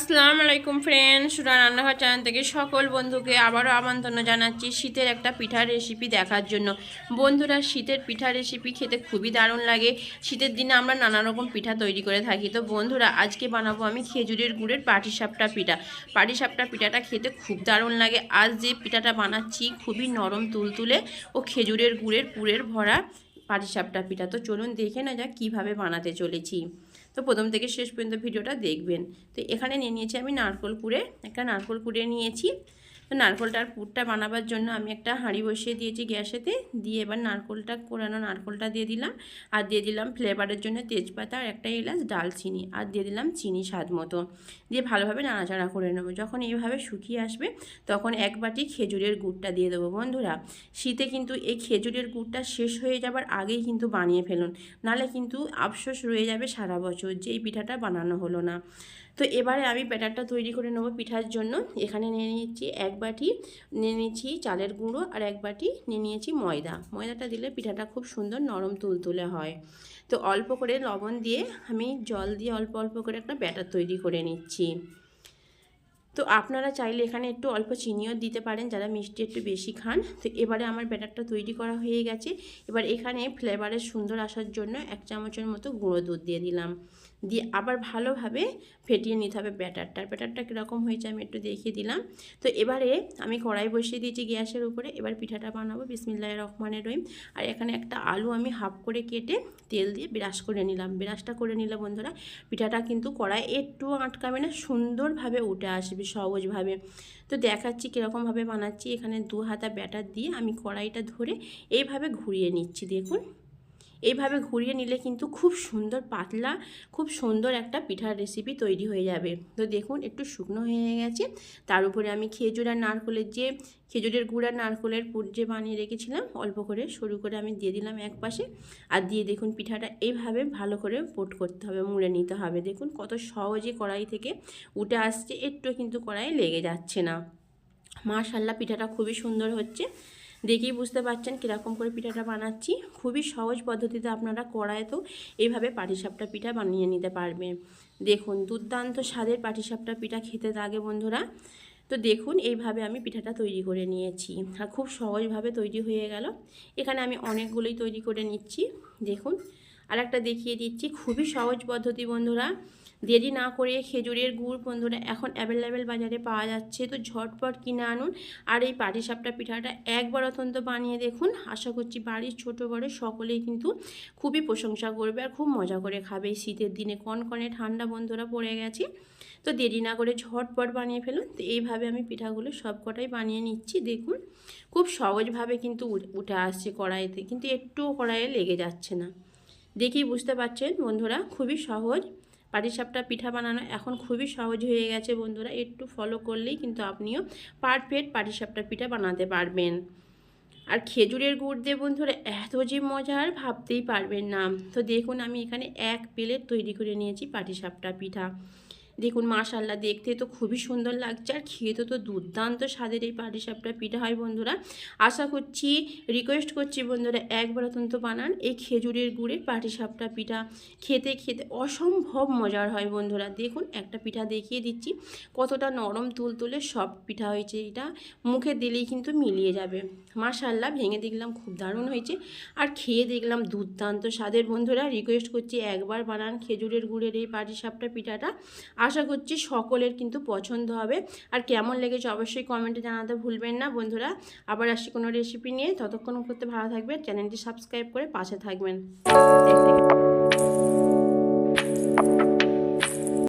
আসসালামু আলাইকুম ফ্রেন্ড সুরা রান্নাঘর চ্যানেল থেকে সকল বন্ধুকে আবারও আমন্ত্রণ জানাচ্ছি শীতের একটা পিঠার রেসিপি দেখার জন্য। বন্ধুরা, শীতের পিঠা রেসিপি খেতে খুবই দারুণ লাগে। শীতের দিনে আমরা নানা রকম পিঠা তৈরি করে থাকি। তো বন্ধুরা, আজকে বানাবো আমি খেজুরের গুড়ের পাটিসাপটা পিঠা। পাটিসাপটা পিঠাটা খেতে খুব দারুণ লাগে। আজ যে পিঠাটা বানাচ্ছি খুবই নরম তুলতুলে ও খেজুরের গুড়ের পুরের ভরা পাটিসাপটা পিঠা। তো চলুন দেখে না যাক কীভাবে বানাতে চলেছি। তো প্রথম থেকে শেষ পর্যন্ত ভিডিওটা দেখবেন। তো এখানে নিয়ে নিয়েছি আমি নারকোল কুড়ে। একটা নারকোল কুড়ে নিয়েছি। তো নারকোলটার পুরটা বানাবার জন্য আমি একটা হাঁড়ি বসিয়ে দিয়েছি গ্যাসেতে। দিয়ে এবার নারকোলটা কোরানো নারকোলটা দিয়ে দিলাম। আর দিয়ে দিলাম ফ্লেভারের জন্য তেজপাতা আর একটা এলাচ, ডালচিনি আর দিয়ে দিলাম চিনি স্বাদ মতো। দিয়ে ভালোভাবে নাড়াচাড়া করে নেব। যখন এইভাবে শুকিয়ে আসবে, তখন এক বাটি খেজুরের গুড়টা দিয়ে দেবো বন্ধুরা। শীতে কিন্তু এই খেজুরের গুড়টা শেষ হয়ে যাবার আগেই কিন্তু বানিয়ে ফেলুন। নালে কিন্তু আফসোস রয়ে যাবে সারা বছর যে এই পিঠাটা বানানো হলো না। তো এবারে আমি ব্যাটারটা তৈরি করে নেব পিঠার জন্য। এখানে নিয়ে নিয়েছি এক বাটি, নিয়ে নিয়েছি চালের গুঁড়ো আর এক বাটি নিয়ে নিয়েছি ময়দা। ময়দাটা দিলে পিঠাটা খুব সুন্দর নরম তুলতুলে হয়। তো অল্প করে লবণ দিয়ে আমি জল দিয়ে অল্প অল্প করে একটা ব্যাটার তৈরি করে নিচ্ছি। তো আপনারা চাইলে এখানে একটু অল্প চিনিও দিতে পারেন, যারা মিষ্টি একটু বেশি খান। তো এবারে আমার ব্যাটারটা তৈরি করা হয়ে গেছে। এবার এখানে ফ্লেভারের সুন্দর আসার জন্য এক চামচের মতো গুঁড়ো দুধ দিয়ে দিলাম। দিয়ে আবার ভালোভাবে ফেটিয়ে নিতে হবে ব্যাটারটার। ব্যাটারটা কীরকম হয়েছে আমি একটু দেখিয়ে দিলাম। তো এবারে আমি কড়াই বসিয়ে দিয়েছি গ্যাসের উপরে। এবার পিঠাটা বানাবো। বিসমিল্লাহ রহমানের রহিম। আর এখানে একটা আলু আমি হাফ করে কেটে তেল দিয়ে ব্রাশ করে নিলাম। ব্রাশটা করে নিলে বন্ধুরা পিঠাটা কিন্তু কড়াই একটু আটকাবে না, সুন্দরভাবে উঠে আসবে, সহজভাবে। তো দেখাচ্ছি কীরকমভাবে বানাচ্ছি। এখানে দু হাতা ব্যাটার দিয়ে আমি কড়াইটা ধরে এইভাবে ঘুরিয়ে নিচ্ছি। দেখুন। এইভাবে ঘুরিয়ে নিলে কিন্তু খুব সুন্দর পাতলা, খুব সুন্দর একটা পিঠার রেসিপি তৈরি হয়ে যাবে। তো দেখুন, একটু শুকনো হয়ে গেছে। তার উপরে আমি খেজুর আর নারকলের যে, খেজুরের গুড় আর নারকলের পুর যে বানিয়ে রেখেছিলাম, অল্প করে, সরু করে আমি দিয়ে দিলাম এক পাশে। আর দিয়ে দেখুন, পিঠাটা এইভাবে ভালো করে পোট করতে হবে, মুড়ে নিতে হবে। দেখুন, কত সহজে কড়াই থেকে উঠে আসছে, একটু কিন্তু কড়াই লেগে যাচ্ছে না। মাশাল্লাহ পিঠাটা খুবই সুন্দর হচ্ছে। দেখেই বুঝতে পারছেন কীরকম করে পিঠাটা বানাচ্ছি। খুবই সহজ পদ্ধতিতে আপনারা কড়াইতেও এইভাবে পাটিসাপটা পিঠা বানিয়ে নিতে পারবেন। দেখুন, দুর্দান্ত স্বাদের পাটিসাপটা পিঠা খেতে লাগে বন্ধুরা। তো দেখুন, এইভাবে আমি পিঠাটা তৈরি করে নিয়েছি আর খুব সহজভাবে তৈরি হয়ে গেল। এখানে আমি অনেকগুলোই তৈরি করে নিচ্ছি। দেখুন আর একটা দেখিয়ে দিচ্ছি। খুবই সহজ পদ্ধতি বন্ধুরা। দেরি না করে খেজুরের গুড় বন্ধুরা এখন অ্যাভেলেবেল বাজারে পাওয়া যাচ্ছে। তো ঝটপট কিনে আনুন। আর এই পাটিসাপটা পিঠাটা একবার অত্যন্ত বানিয়ে দেখুন। আশা করছি বাড়ির ছোট বড় সকলেই কিন্তু খুবই প্রশংসা করবে আর খুব মজা করে খাবে। শীতের দিনে কনকনে ঠান্ডা বন্ধুরা পড়ে গেছে। তো দেরি না করে ঝটপট বানিয়ে ফেলুন। তো এইভাবে আমি পিঠাগুলো সব কটাই বানিয়ে নিচ্ছি। দেখুন, খুব সহজভাবে কিন্তু উঠে আসছে কড়াইতে। কিন্তু একটুও কড়াইয়ে লেগে যাচ্ছে না। দেখেই বুঝতে পারছেন বন্ধুরা, খুবই সহজ। পাটিসাপটা পিঠা বানানো এখন খুবই সহজ হয়ে গেছে বন্ধুরা, একটু ফলো করলেই কিন্তু আপনিও পারফেক্ট পাটিসাপটা পিঠা বানাতে পারবেন। আর খেজুরের গুড় দিয়ে বন্ধুরা এত যে মজার ভাবতেই পারবেন না। তো দেখুন আমি এখানে এক প্লেট তৈরি করে নিয়েছি পাটিসাপটা পিঠা। দেখুন মাশাল্লাহ দেখতে তো খুবই সুন্দর লাগছে আর খেতে তো দুর্দান্ত স্বাদের এই পাটিসাপটা পিঠা হয় বন্ধুরা। আশা করছি রিকোয়েস্ট করছি বন্ধুরা একবার অত্যন্ত বানান এই খেজুরের গুড়ে পাটিসাপটা পিঠা। খেতে খেতে অসম্ভব মজার হয় বন্ধুরা। দেখুন একটা পিঠা দেখিয়ে দিচ্ছি, কতটা নরম তুলতুলে সব পিঠা হয়েছে এটা। মুখে দিলেই কিন্তু মিলিয়ে যাবে। মাশাল্লাহ ভেঙে দেখলাম খুব দারুণ হয়েছে। আর খেয়ে দেখলাম দুর্দান্ত স্বাদের বন্ধুরা। রিকোয়েস্ট করছি একবার বানান খেজুরের গুড়ের এই পাটিসাপটা পিঠাটা। আশা করছি সকলের কিন্তু পছন্দ হবে। আর কেমন লেগেছে অবশ্যই কমেন্টে জানাতে ভুলবেন না বন্ধুরা। আবার আসছি কোনো রেসিপি নিয়ে। ততক্ষণ করতে ভালো থাকবে চ্যানেলটি সাবস্ক্রাইব করে পাশে থাকবেন।